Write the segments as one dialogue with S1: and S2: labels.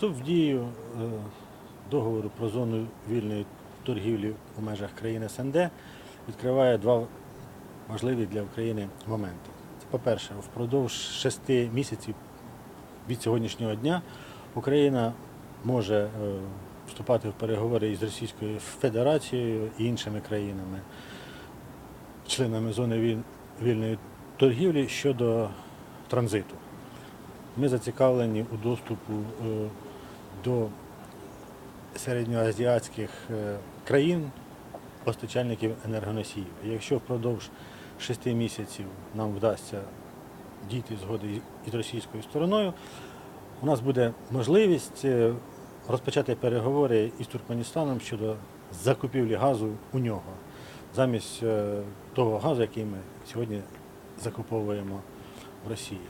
S1: Вступ в дію е, договору про зону вільної торгівлі у межах країни СНД відкриває два важливі для України моменти. Це, по-перше, впродовж шести місяців від сьогоднішнього дня Україна може е, вступати в переговори із Російською Федерацією і іншими країнами, членами зони вільної торгівлі щодо транзиту. Ми зацікавлені у доступу е, до середньоазіатських е, країн, постачальників енергоносіїв. Якщо впродовж шести місяців нам вдасться дійти згоди із російською стороною, у нас буде можливість е, розпочати переговори із Туркменістаном щодо закупівлі газу у нього замість е, того газу, який ми сьогодні закуповуємо в Росії.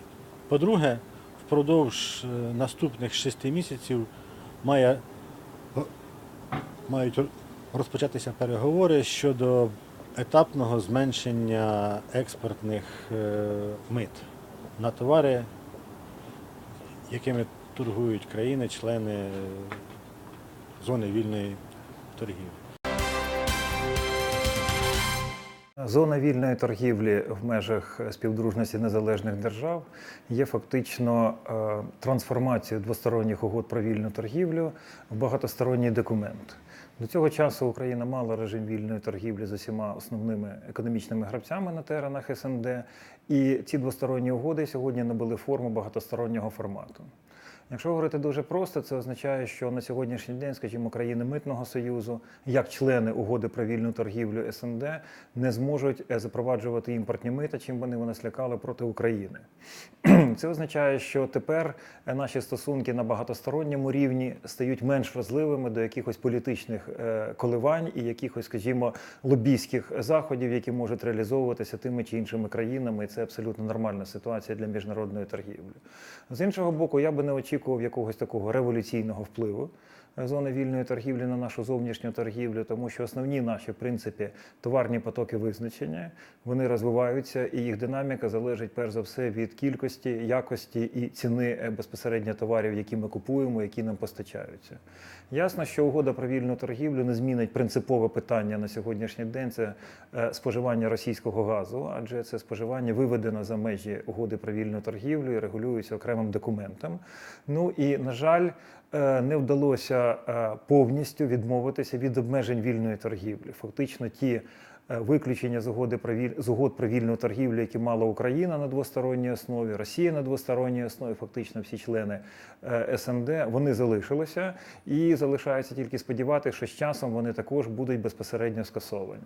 S1: По-друге, впродовж е, наступних шести місяців має, мають розпочатися переговори щодо етапного зменшення експортних е, мит на товари, якими торгують країни-члени е, зони вільної торгівлі.
S2: Зона вільної торгівлі в межах співдружності незалежних держав є фактично е, трансформацією двосторонніх угод про вільну торгівлю в багатосторонній документ. До цього часу Україна мала режим вільної торгівлі з усіма основними економічними гравцями на теренах СНД, і ці двосторонні угоди сьогодні набули форму багатостороннього формату. Якщо говорити дуже просто, це означає, що на сьогоднішній день, скажімо, країни митного союзу, як члени угоди про вільну торгівлю СНД, не зможуть е, запроваджувати імпортні мита, чим вони вони слякали проти України. Це означає, що тепер е, наші стосунки на багатосторонньому рівні стають менш вразливими до якихось політичних е, коливань і якихось, скажімо, лобійських заходів, які можуть реалізовуватися тими чи іншими країнами, і це абсолютно нормальна ситуація для міжнародної торгівлі. З іншого боку, я би не очікував якогось такого революційного впливу е, зони вільної торгівлі на нашу зовнішню торгівлю, тому що основні наші в принципі товарні потоки визначення вони розвиваються, і їх динаміка залежить перш за все від кількості, якості і ціни е, безпосередньо товарів, які ми купуємо, які нам постачаються. Ясно, що угода про вільну торгівлю не змінить принципове питання на сьогоднішній день це е, споживання російського газу, адже це споживання виведено за межі угоди про вільну торгівлю і регулюється окремим документом. Ну і на жаль, е, не вдалося е, повністю відмовитися від обмежень вільної торгівлі. Фактично, ті виключення з угоди про віль... з угод про вільну торгівлю, які мала Україна на двосторонній основі, Росія на двосторонній основі, фактично всі члени е, СНД, вони залишилися і залишається тільки сподіватися, що з часом вони також будуть безпосередньо скасовані.